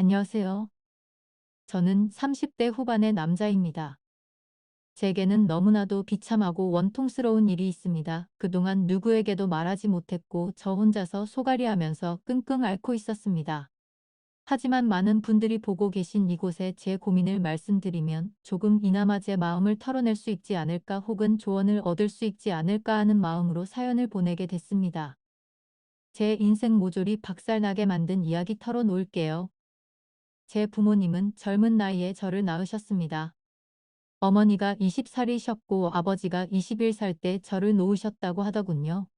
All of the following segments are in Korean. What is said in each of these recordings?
안녕하세요. 저는 30대 후반의 남자입니다. 제게는 너무나도 비참하고 원통스러운 일이 있습니다. 그동안 누구에게도 말하지 못했고 저 혼자서 소갈이하면서 끙끙 앓고 있었습니다. 하지만 많은 분들이 보고 계신 이곳에 제 고민을 말씀드리면 조금 이나마 제 마음을 털어낼 수 있지 않을까 혹은 조언을 얻을 수 있지 않을까 하는 마음으로 사연을 보내게 됐습니다. 제 인생 모조리 박살나게 만든 이야기 털어놓을게요. 제 부모님은 젊은 나이에 저를 낳으셨습니다. 어머니가 20살이셨고 아버지가 21살 때 저를 놓으셨다고 하더군요.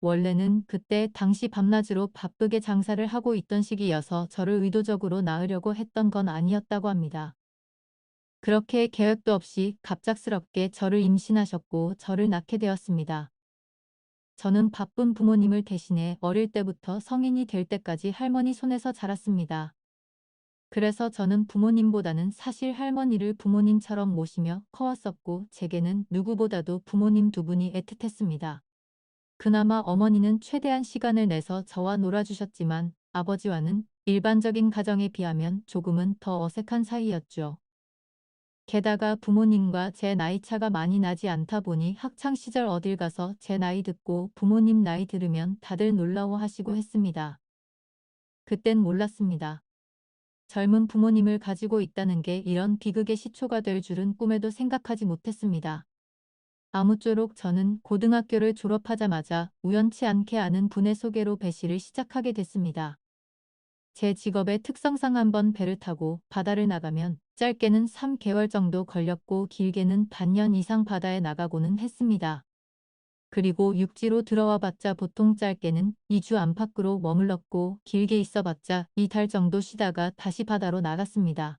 원래는 그때 당시 밤낮으로 바쁘게 장사를 하고 있던 시기여서 저를 의도적으로 낳으려고 했던 건 아니었다고 합니다. 그렇게 계획도 없이 갑작스럽게 저를 임신하셨고 저를 낳게 되었습니다. 저는 바쁜 부모님을 대신해 어릴 때부터 성인이 될 때까지 할머니 손에서 자랐습니다. 그래서 저는 부모님보다는 사실 할머니를 부모님처럼 모시며 커왔었고 제게는 누구보다도 부모님 두 분이 애틋했습니다. 그나마 어머니는 최대한 시간을 내서 저와 놀아주셨지만 아버지와는 일반적인 가정에 비하면 조금은 더 어색한 사이였죠. 게다가 부모님과 제 나이 차가 많이 나지 않다 보니 학창 시절 어딜 가서 제 나이 듣고 부모님 나이 들으면 다들 놀라워하시고 했습니다. 그땐 몰랐습니다. 젊은 부모님을 가지고 있다는 게 이런 비극의 시초가 될 줄은 꿈에도 생각하지 못했습니다. 아무쪼록 저는 고등학교를 졸업하자마자 우연치 않게 아는 분의 소개로 배시를 시작하게 됐습니다. 제 직업의 특성상 한번 배를 타고 바다를 나가면 짧게는 3개월 정도 걸렸고 길게는 반년 이상 바다에 나가고는 했습니다. 그리고 육지로 들어와 봤자 보통 짧게는 2주 안팎으로 머물렀고 길게 있어 봤자 2달 정도 쉬다가 다시 바다로 나갔습니다.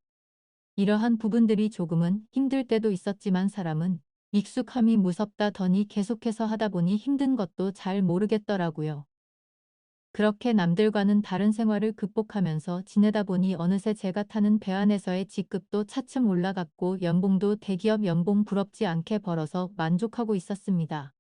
이러한 부분들이 조금은 힘들 때도 있었지만 사람은 익숙함이 무섭다 더니 계속해서 하다 보니 힘든 것도 잘 모르겠더라고요. 그렇게 남들과는 다른 생활을 극복하면서 지내다 보니 어느새 제가 타는 배 안에서의 직급도 차츰 올라갔고 연봉도 대기업 연봉 부럽지 않게 벌어서 만족하고 있었습니다.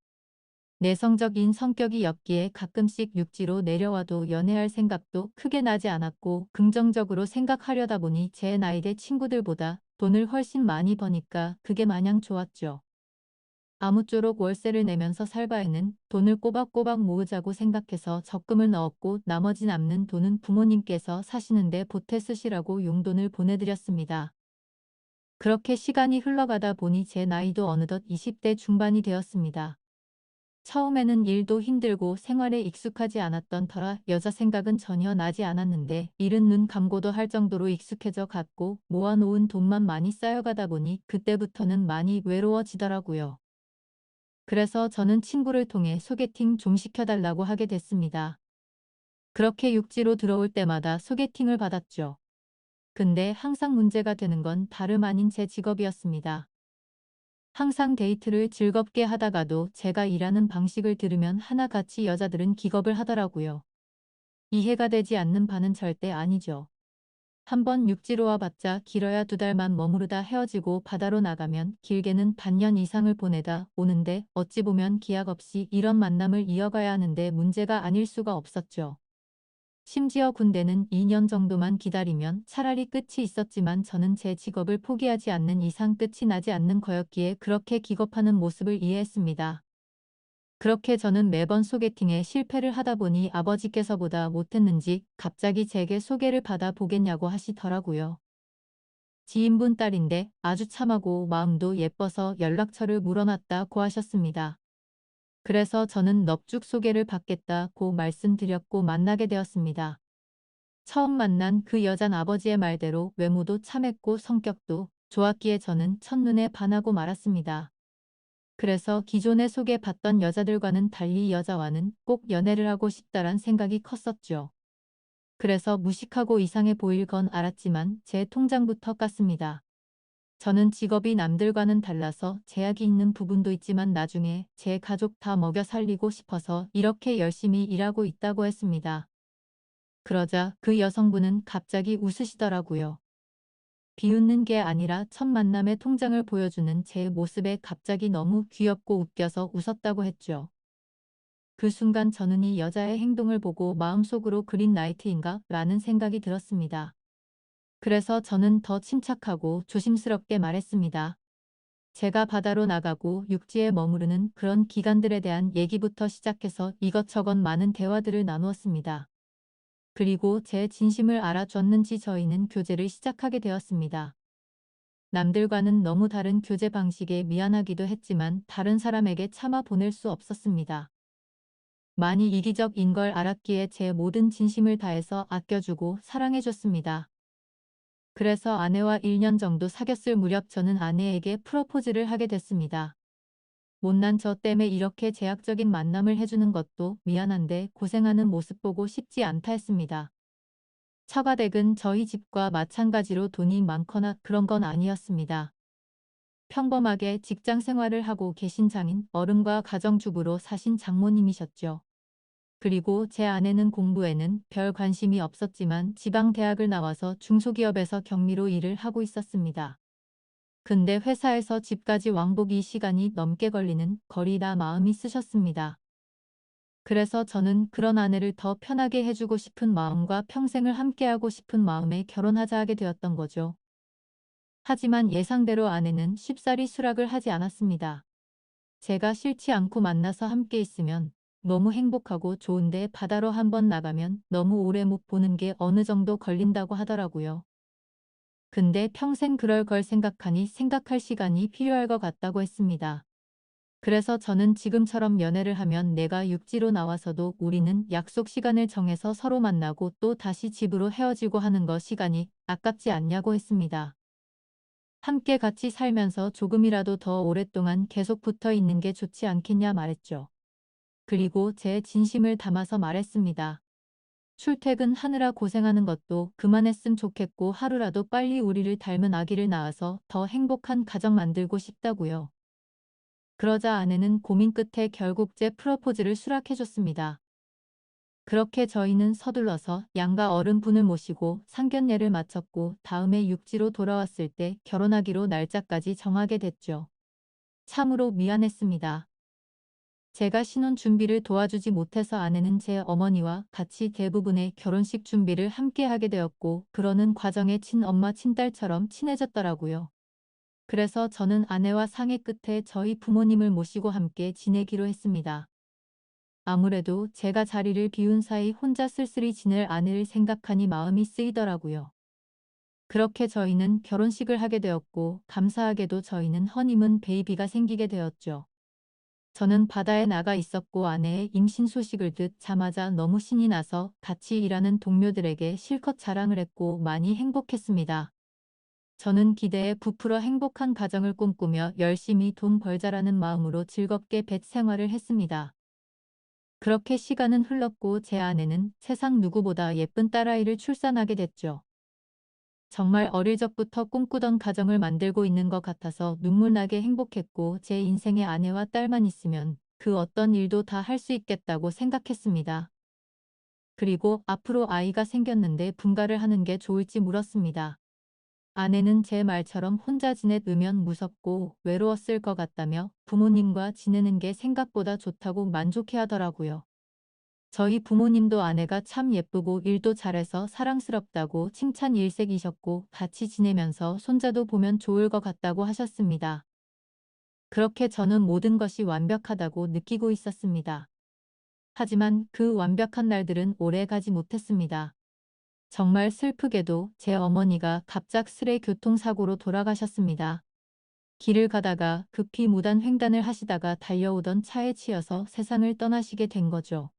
내성적인 성격이 였기에 가끔씩 육지로 내려와도 연애할 생각도 크게 나지 않았고 긍정적으로 생각하려다 보니 제 나이대 친구들보다 돈을 훨씬 많이 버니까 그게 마냥 좋았죠. 아무쪼록 월세를 내면서 살 바에는 돈을 꼬박꼬박 모으자고 생각해서 적금을 넣었고 나머지 남는 돈은 부모님께서 사시는데 보태 쓰시라고 용돈을 보내드렸습니다. 그렇게 시간이 흘러가다 보니 제 나이도 어느덧 20대 중반이 되었습니다. 처음에는 일도 힘들고 생활에 익숙하지 않았던 터라 여자 생각은 전혀 나지 않았는데 일은 눈 감고도 할 정도로 익숙해져 갔고 모아놓은 돈만 많이 쌓여가다 보니 그때부터는 많이 외로워지더라고요. 그래서 저는 친구를 통해 소개팅 좀 시켜달라고 하게 됐습니다. 그렇게 육지로 들어올 때마다 소개팅을 받았죠. 근데 항상 문제가 되는 건 다름 아닌 제 직업이었습니다. 항상 데이트를 즐겁게 하다가도 제가 일하는 방식을 들으면 하나같이 여자들은 기겁을 하더라고요. 이해가 되지 않는 바는 절대 아니죠. 한번 육지로 와봤자 길어야 두 달만 머무르다 헤어지고 바다로 나가면 길게는 반년 이상을 보내다 오는데 어찌 보면 기약 없이 이런 만남을 이어가야 하는데 문제가 아닐 수가 없었죠. 심지어 군대는 2년 정도만 기다리면 차라리 끝이 있었지만 저는 제 직업을 포기하지 않는 이상 끝이 나지 않는 거였기에 그렇게 기겁하는 모습을 이해했습니다. 그렇게 저는 매번 소개팅에 실패를 하다 보니 아버지께서보다 못했는지 갑자기 제게 소개를 받아 보겠냐고 하시더라고요. 지인분 딸인데 아주 참하고 마음도 예뻐서 연락처를 물어놨다고 하셨습니다. 그래서 저는 넙죽 소개를 받겠다고 말씀드렸고 만나게 되었습니다. 처음 만난 그 여잔 아버지의 말대로 외모도 참했고 성격도 좋았기에 저는 첫눈에 반하고 말았습니다. 그래서 기존에 소개받던 여자들과는 달리 여자와는 꼭 연애를 하고 싶다란 생각이 컸었죠. 그래서 무식하고 이상해 보일 건 알았지만 제 통장부터 깠습니다. 저는 직업이 남들과는 달라서 제약이 있는 부분도 있지만 나중에 제 가족 다 먹여 살리고 싶어서 이렇게 열심히 일하고 있다고 했습니다. 그러자 그 여성분은 갑자기 웃으시더라고요. 비웃는 게 아니라 첫 만남의 통장을 보여주는 제 모습에 갑자기 너무 귀엽고 웃겨서 웃었다고 했죠. 그 순간 저는 이 여자의 행동을 보고 마음속으로 그린 나이트인가? 라는 생각이 들었습니다. 그래서 저는 더 침착하고 조심스럽게 말했습니다. 제가 바다로 나가고 육지에 머무르는 그런 기간들에 대한 얘기부터 시작해서 이것저것 많은 대화들을 나누었습니다. 그리고 제 진심을 알아줬는지 저희는 교제를 시작하게 되었습니다. 남들과는 너무 다른 교제 방식에 미안하기도 했지만 다른 사람에게 참아 보낼 수 없었습니다. 많이 이기적인 걸 알았기에 제 모든 진심을 다해서 아껴주고 사랑해줬습니다. 그래서 아내와 1년 정도 사귀었을 무렵 저는 아내에게 프로포즈를 하게 됐습니다. 못난 저 때문에 이렇게 제약적인 만남을 해주는 것도 미안한데 고생하는 모습 보고 싶지 않다 했습니다. 처가댁은 저희 집과 마찬가지로 돈이 많거나 그런 건 아니었습니다. 평범하게 직장 생활을 하고 계신 장인 어른과 가정주부로 사신 장모님이셨죠. 그리고 제 아내는 공부에는 별 관심이 없었지만 지방 대학을 나와서 중소기업에서 경리로 일을 하고 있었습니다. 근데 회사에서 집까지 왕복이 시간이 넘게 걸리는 거리라 마음이 쓰셨습니다. 그래서 저는 그런 아내를 더 편하게 해주고 싶은 마음과 평생을 함께하고 싶은 마음에 결혼하자 하게 되었던 거죠. 하지만 예상대로 아내는 쉽사리 수락을 하지 않았습니다. 제가 싫지 않고 만나서 함께 있으면 너무 행복하고 좋은데 바다로 한번 나가면 너무 오래 못 보는 게 어느 정도 걸린다고 하더라고요. 근데 평생 그럴 걸 생각하니 생각할 시간이 필요할 것 같다고 했습니다. 그래서 저는 지금처럼 연애를 하면 내가 육지로 나와서도 우리는 약속 시간을 정해서 서로 만나고 또 다시 집으로 헤어지고 하는 거 시간이 아깝지 않냐고 했습니다. 함께 같이 살면서 조금이라도 더 오랫동안 계속 붙어 있는 게 좋지 않겠냐 말했죠. 그리고 제 진심을 담아서 말했습니다. 출퇴근 하느라 고생하는 것도 그만했으면 좋겠고 하루라도 빨리 우리를 닮은 아기를 낳아서 더 행복한 가정 만들고 싶다고요. 그러자 아내는 고민 끝에 결국 제 프로포즈를 수락해줬습니다. 그렇게 저희는 서둘러서 양가 어른분을 모시고 상견례를 마쳤고 다음에 육지로 돌아왔을 때 결혼하기로 날짜까지 정하게 됐죠. 참으로 미안했습니다. 제가 신혼 준비를 도와주지 못해서 아내는 제 어머니와 같이 대부분의 결혼식 준비를 함께 하게 되었고 그러는 과정에 친엄마 친딸처럼 친해졌더라고요. 그래서 저는 아내와 상의 끝에 저희 부모님을 모시고 함께 지내기로 했습니다. 아무래도 제가 자리를 비운 사이 혼자 쓸쓸히 지낼 아내를 생각하니 마음이 쓰이더라고요. 그렇게 저희는 결혼식을 하게 되었고 감사하게도 저희는 허니문 베이비가 생기게 되었죠. 저는 바다에 나가 있었고 아내의 임신 소식을 듣자마자 너무 신이 나서 같이 일하는 동료들에게 실컷 자랑을 했고 많이 행복했습니다. 저는 기대에 부풀어 행복한 가정을 꿈꾸며 열심히 돈 벌자라는 마음으로 즐겁게 뱃 생활을 했습니다. 그렇게 시간은 흘렀고 제 아내는 세상 누구보다 예쁜 딸아이를 출산하게 됐죠. 정말 어릴 적부터 꿈꾸던 가정을 만들고 있는 것 같아서 눈물나게 행복했고 제 인생에 아내와 딸만 있으면 그 어떤 일도 다 할 수 있겠다고 생각했습니다. 그리고 앞으로 아이가 생겼는데 분가를 하는 게 좋을지 물었습니다. 아내는 제 말처럼 혼자 지내으면 무섭고 외로웠을 것 같다며 부모님과 지내는 게 생각보다 좋다고 만족해 하더라고요. 저희 부모님도 아내가 참 예쁘고 일도 잘해서 사랑스럽다고 칭찬 일색이셨고 같이 지내면서 손자도 보면 좋을 것 같다고 하셨습니다. 그렇게 저는 모든 것이 완벽하다고 느끼고 있었습니다. 하지만 그 완벽한 날들은 오래 가지 못했습니다. 정말 슬프게도 제 어머니가 갑작스레 교통사고로 돌아가셨습니다. 길을 가다가 급히 무단 횡단을 하시다가 달려오던 차에 치여서 세상을 떠나시게 된 거죠.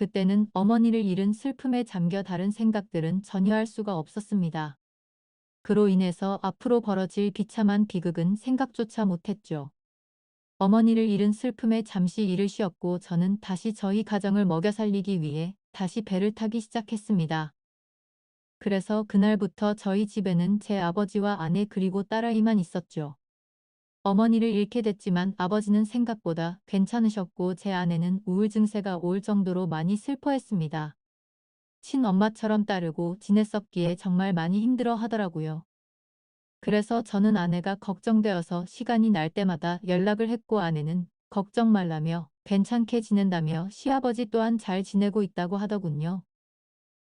그때는 어머니를 잃은 슬픔에 잠겨 다른 생각들은 전혀 할 수가 없었습니다. 그로 인해서 앞으로 벌어질 비참한 비극은 생각조차 못했죠. 어머니를 잃은 슬픔에 잠시 일을 쉬었고 저는 다시 저희 가정을 먹여 살리기 위해 다시 배를 타기 시작했습니다. 그래서 그날부터 저희 집에는 제 아버지와 아내 그리고 딸아이만 있었죠. 어머니를 잃게 됐지만 아버지는 생각보다 괜찮으셨고 제 아내는 우울 증세가 올 정도로 많이 슬퍼했습니다. 친엄마처럼 따르고 지냈었기에 정말 많이 힘들어 하더라고요. 그래서 저는 아내가 걱정되어서 시간이 날 때마다 연락을 했고 아내는 걱정 말라며 괜찮게 지낸다며 시아버지 또한 잘 지내고 있다고 하더군요.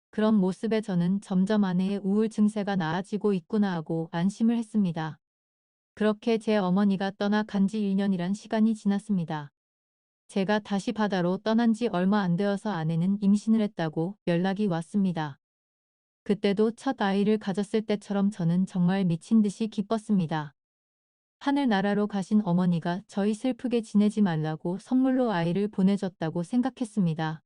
그런 모습에 저는 점점 아내의 우울 증세가 나아지고 있구나 하고 안심을 했습니다. 그렇게 제 어머니가 떠나 간지 1년이란 시간이 지났습니다. 제가 다시 바다로 떠난 지 얼마 안 되어서 아내는 임신을 했다고 연락이 왔습니다. 그때도 첫 아이를 가졌을 때처럼 저는 정말 미친 듯이 기뻤습니다. 하늘나라로 가신 어머니가 저희 슬프게 지내지 말라고 선물로 아이를 보내줬다고 생각했습니다.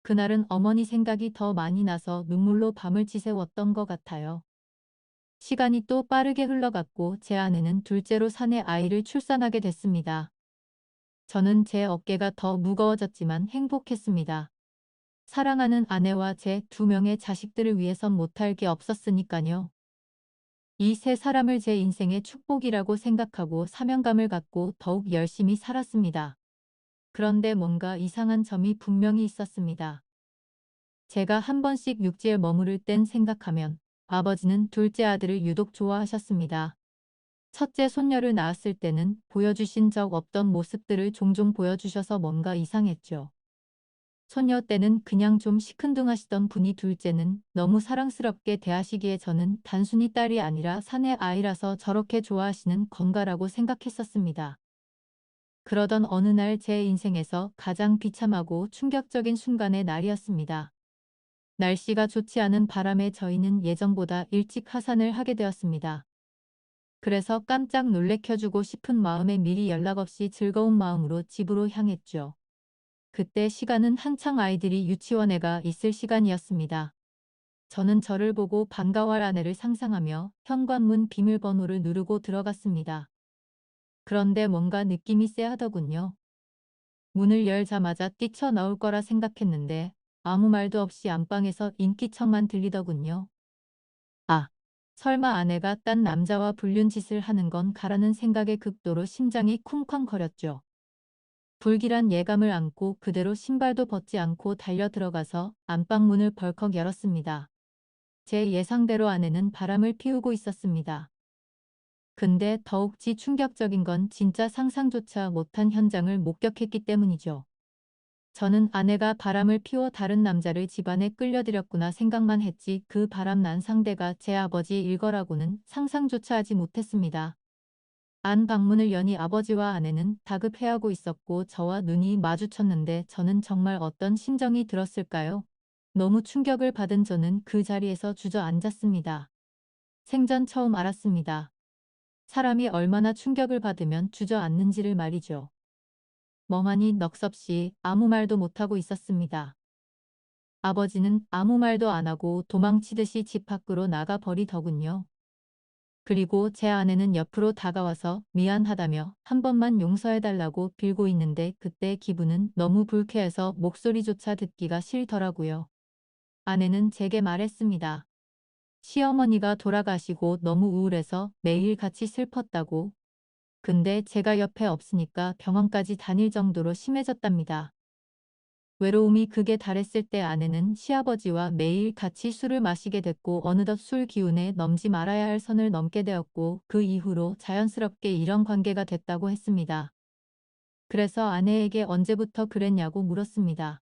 그날은 어머니 생각이 더 많이 나서 눈물로 밤을 지새웠던 것 같아요. 시간이 또 빠르게 흘러갔고 제 아내는 둘째로 사내 아이를 출산하게 됐습니다. 저는 제 어깨가 더 무거워졌지만 행복했습니다. 사랑하는 아내와 제 두 명의 자식들을 위해선 못할 게 없었으니까요. 이 세 사람을 제 인생의 축복이라고 생각하고 사명감을 갖고 더욱 열심히 살았습니다. 그런데 뭔가 이상한 점이 분명히 있었습니다. 제가 한 번씩 육지에 머무를 땐 생각하면 아버지는 둘째 아들을 유독 좋아하셨습니다. 첫째 손녀를 낳았을 때는 보여주신 적 없던 모습들을 종종 보여주셔서 뭔가 이상했죠. 손녀 때는 그냥 좀 시큰둥하시던 분이 둘째는 너무 사랑스럽게 대하시기에 저는 단순히 딸이 아니라 사내 아이라서 저렇게 좋아하시는 건가라고 생각했었습니다. 그러던 어느 날 제 인생에서 가장 비참하고 충격적인 순간의 날이었습니다. 날씨가 좋지 않은 바람에 저희는 예정보다 일찍 하산을 하게 되었습니다. 그래서 깜짝 놀래켜주고 싶은 마음에 미리 연락 없이 즐거운 마음으로 집으로 향했죠. 그때 시간은 한창 아이들이 유치원에 가 있을 시간이었습니다. 저는 저를 보고 반가워할 아내를 상상하며 현관문 비밀번호를 누르고 들어갔습니다. 그런데 뭔가 느낌이 쎄하더군요. 문을 열자마자 뛰쳐나올 거라 생각했는데 아무 말도 없이 안방에서 인기척만 들리더군요. 아, 설마 아내가 딴 남자와 불륜 짓을 하는 건 가라는 생각에 극도로 심장이 쿵쾅거렸죠. 불길한 예감을 안고 그대로 신발도 벗지 않고 달려 들어가서 안방 문을 벌컥 열었습니다. 제 예상대로 아내는 바람을 피우고 있었습니다. 근데 더욱지 충격적인 건 진짜 상상조차 못한 현장을 목격했기 때문이죠. 저는 아내가 바람을 피워 다른 남자를 집안에 끌려들였구나 생각만 했지 그 바람 난 상대가 제 아버지 일 거라고는 상상조차 하지 못했습니다. 안 방문을 여니 아버지와 아내는 다급해하고 있었고 저와 눈이 마주쳤는데 저는 정말 어떤 심정이 들었을까요? 너무 충격을 받은 저는 그 자리에서 주저앉았습니다. 생전 처음 알았습니다. 사람이 얼마나 충격을 받으면 주저앉는지를 말이죠. 멍하니 넋없이 아무 말도 못하고 있었습니다. 아버지는 아무 말도 안 하고 도망치듯이 집 밖으로 나가 버리더군요. 그리고 제 아내는 옆으로 다가와서 미안하다며 한 번만 용서해달라고 빌고 있는데 그때 기분은 너무 불쾌해서 목소리조차 듣기가 싫더라고요. 아내는 제게 말했습니다. 시어머니가 돌아가시고 너무 우울해서 매일 같이 슬펐다고. 근데 제가 옆에 없으니까 병원까지 다닐 정도로 심해졌답니다. 외로움이 극에 달했을 때 아내는 시아버지와 매일 같이 술을 마시게 됐고 어느덧 술 기운에 넘지 말아야 할 선을 넘게 되었고 그 이후로 자연스럽게 이런 관계가 됐다고 했습니다. 그래서 아내에게 언제부터 그랬냐고 물었습니다.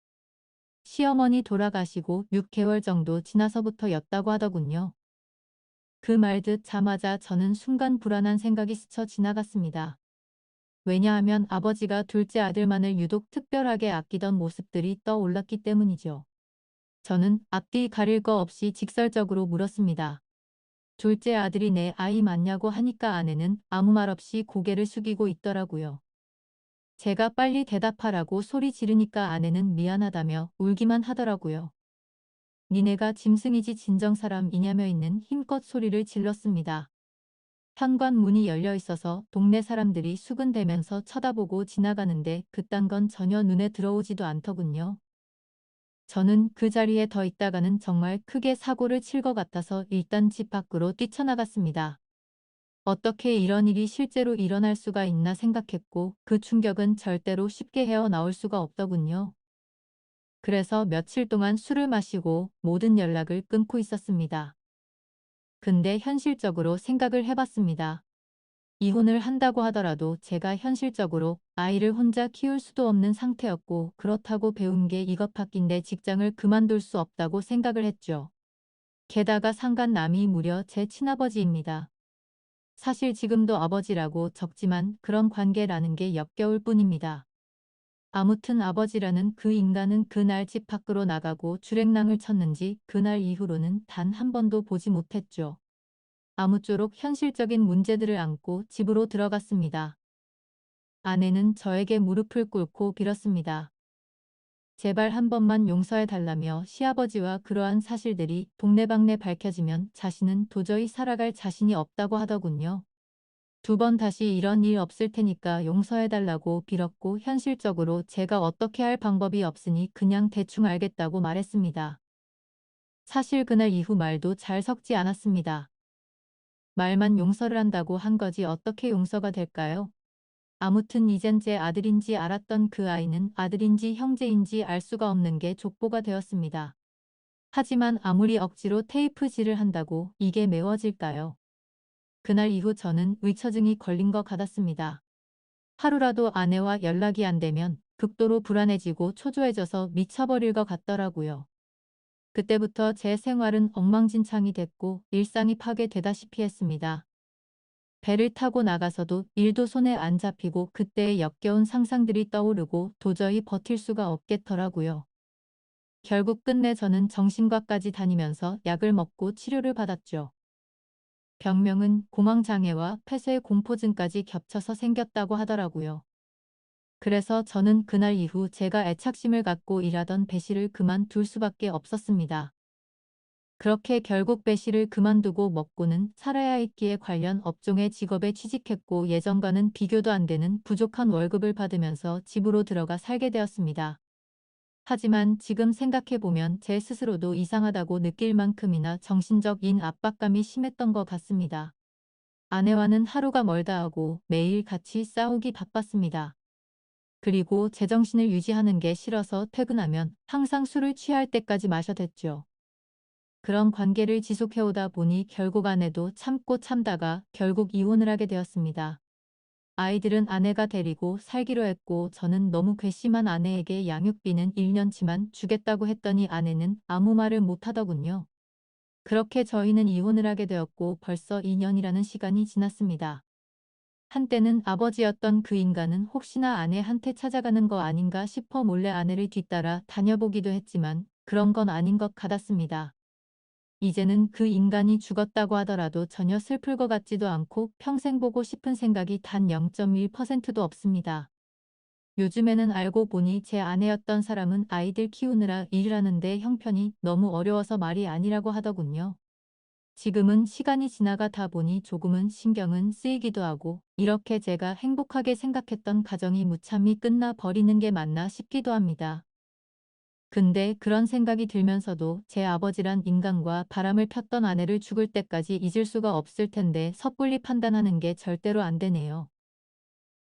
시어머니 돌아가시고 6개월 정도 지나서부터였다고 하더군요. 그 말 듣자마자 저는 순간 불안한 생각이 스쳐 지나갔습니다. 왜냐하면 아버지가 둘째 아들만을 유독 특별하게 아끼던 모습들이 떠올랐기 때문이죠. 저는 앞뒤 가릴 거 없이 직설적으로 물었습니다. 둘째 아들이 내 아이 맞냐고 하니까 아내는 아무 말 없이 고개를 숙이고 있더라고요. 제가 빨리 대답하라고 소리 지르니까 아내는 미안하다며 울기만 하더라고요. 니네가 짐승이지 진정 사람이냐며 있는 힘껏 소리를 질렀습니다. 현관 문이 열려 있어서 동네 사람들이 수근대면서 쳐다보고 지나가는데 그딴 건 전혀 눈에 들어오지도 않더군요. 저는 그 자리에 더 있다가는 정말 크게 사고를 칠 것 같아서 일단 집 밖으로 뛰쳐나갔습니다. 어떻게 이런 일이 실제로 일어날 수가 있나 생각했고 그 충격은 절대로 쉽게 헤어나올 수가 없더군요. 그래서 며칠 동안 술을 마시고 모든 연락을 끊고 있었습니다. 근데 현실적으로 생각을 해봤습니다. 이혼을 한다고 하더라도 제가 현실적으로 아이를 혼자 키울 수도 없는 상태였고 그렇다고 배운 게 이것밖인데 직장을 그만둘 수 없다고 생각을 했죠. 게다가 상간 남이 무려 제 친아버지입니다. 사실 지금도 아버지라고 적지만 그런 관계라는 게 역겨울 뿐입니다. 아무튼 아버지라는 그 인간은 그날 집 밖으로 나가고 주랭랑을 쳤는지 그날 이후로는 단 한 번도 보지 못했죠. 아무쪼록 현실적인 문제들을 안고 집으로 들어갔습니다. 아내는 저에게 무릎을 꿇고 빌었습니다. 제발 한 번만 용서해 달라며 시아버지와 그러한 사실들이 동네방네 밝혀지면 자신은 도저히 살아갈 자신이 없다고 하더군요. 두 번 다시 이런 일 없을 테니까 용서해 달라고 빌었고 현실적으로 제가 어떻게 할 방법이 없으니 그냥 대충 알겠다고 말했습니다. 사실 그날 이후 말도 잘 섞지 않았습니다. 말만 용서를 한다고 한 거지 어떻게 용서가 될까요? 아무튼 이젠 제 아들인지 알았던 그 아이는 아들인지 형제인지 알 수가 없는 게 족보가 되었습니다. 하지만 아무리 억지로 테이프질을 한다고 이게 메워질까요? 그날 이후 저는 의처증이 걸린 것 같았습니다. 하루라도 아내와 연락이 안 되면 극도로 불안해지고 초조해져서 미쳐버릴 것 같더라고요. 그때부터 제 생활은 엉망진창이 됐고 일상이 파괴되다시피 했습니다. 배를 타고 나가서도 일도 손에 안 잡히고 그때의 역겨운 상상들이 떠오르고 도저히 버틸 수가 없겠더라고요. 결국 끝내 저는 정신과까지 다니면서 약을 먹고 치료를 받았죠. 병명은 공황장애와 폐쇄 공포증까지 겹쳐서 생겼다고 하더라고요. 그래서 저는 그날 이후 제가 애착심을 갖고 일하던 배실을 그만둘 수밖에 없었습니다. 그렇게 결국 배실을 그만두고 먹고는 살아야 했기에 관련 업종의 직업에 취직했고 예전과는 비교도 안 되는 부족한 월급을 받으면서 집으로 들어가 살게 되었습니다. 하지만 지금 생각해보면 제 스스로도 이상하다고 느낄 만큼이나 정신적인 압박감이 심했던 것 같습니다. 아내와는 하루가 멀다 하고 매일 같이 싸우기 바빴습니다. 그리고 제정신을 유지하는 게 싫어서 퇴근하면 항상 술을 취할 때까지 마셔댔죠. 그런 관계를 지속해오다 보니 결국 아내도 참고 참다가 결국 이혼을 하게 되었습니다. 아이들은 아내가 데리고 살기로 했고 저는 너무 괘씸한 아내에게 양육비는 1년치만 주겠다고 했더니 아내는 아무 말을 못하더군요. 그렇게 저희는 이혼을 하게 되었고 벌써 2년이라는 시간이 지났습니다. 한때는 아버지였던 그 인간은 혹시나 아내한테 찾아가는 거 아닌가 싶어 몰래 아내를 뒤따라 다녀보기도 했지만 그런 건 아닌 것 같았습니다. 이제는 그 인간이 죽었다고 하더라도 전혀 슬플 것 같지도 않고 평생 보고 싶은 생각이 단 0.1%도 없습니다. 요즘에는 알고 보니 제 아내였던 사람은 아이들 키우느라 일을 하는데 형편이 너무 어려워서 말이 아니라고 하더군요. 지금은 시간이 지나가다 보니 조금은 신경은 쓰이기도 하고 이렇게 제가 행복하게 생각했던 가정이 무참히 끝나 버리는 게 맞나 싶기도 합니다. 근데 그런 생각이 들면서도 제 아버지란 인간과 바람을 폈던 아내를 죽을 때까지 잊을 수가 없을 텐데 섣불리 판단하는 게 절대로 안 되네요.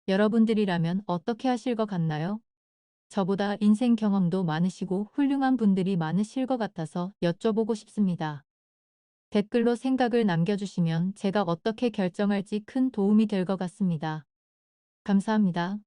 여러분들이라면 어떻게 하실 것 같나요? 저보다 인생 경험도 많으시고 훌륭한 분들이 많으실 것 같아서 여쭤보고 싶습니다. 댓글로 생각을 남겨주시면 제가 어떻게 결정할지 큰 도움이 될 것 같습니다. 감사합니다.